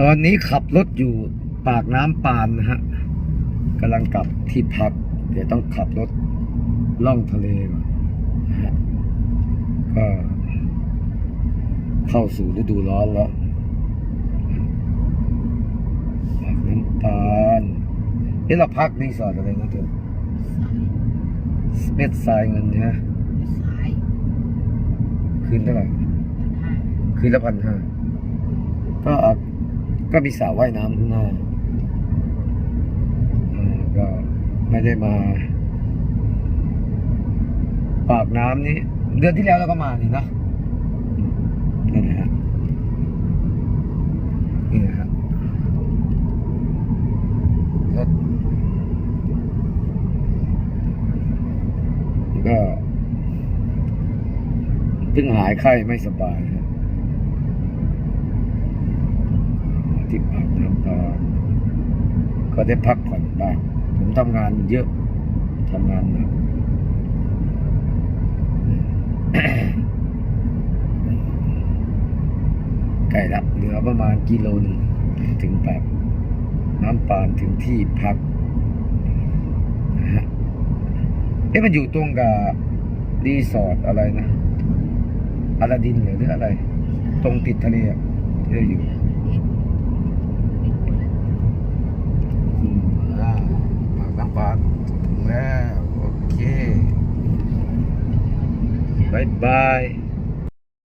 ตอนนี้ขับรถอยู่ปากน้ำปานนะฮะกำลังกลับที่พัก เดี๋ยวต้องขับรถล่องทะเลก่อนนะฮะก็เข้าสู่ฤดูร้อนแล้วปากน้ำปานนี่เราพักรีสอร์ทอะไรนะเธอเม็ดทรายเงินนะสายคืนเท่าไหร่พันห้าคืนละพันห้าก็อะก็ ก็มีสระว่ายน้ำข้างหน้าก็ไม่ได้มา ปากน้ำนี้ เดือนที่แล้วเราก็มานี่นะนั่นแหละฮะนี่นะฮะรถก็เพิ่งหายไข้ไม่สบายฮะที่ปา ก็ได้พักผ่อนบ้างผมทำงานเยอะทำงานหนักใกล้ละเหลือประมาณกิโลหนึงถึงปากน้ำปานถึงที่พักนะฮะเอ๊ะมันอยู่ตรงกับรีสอร์ทอะไรนะอาลาดินหรืออะไร ตรงติดทะเลที่เราอยู่ Bye-bye.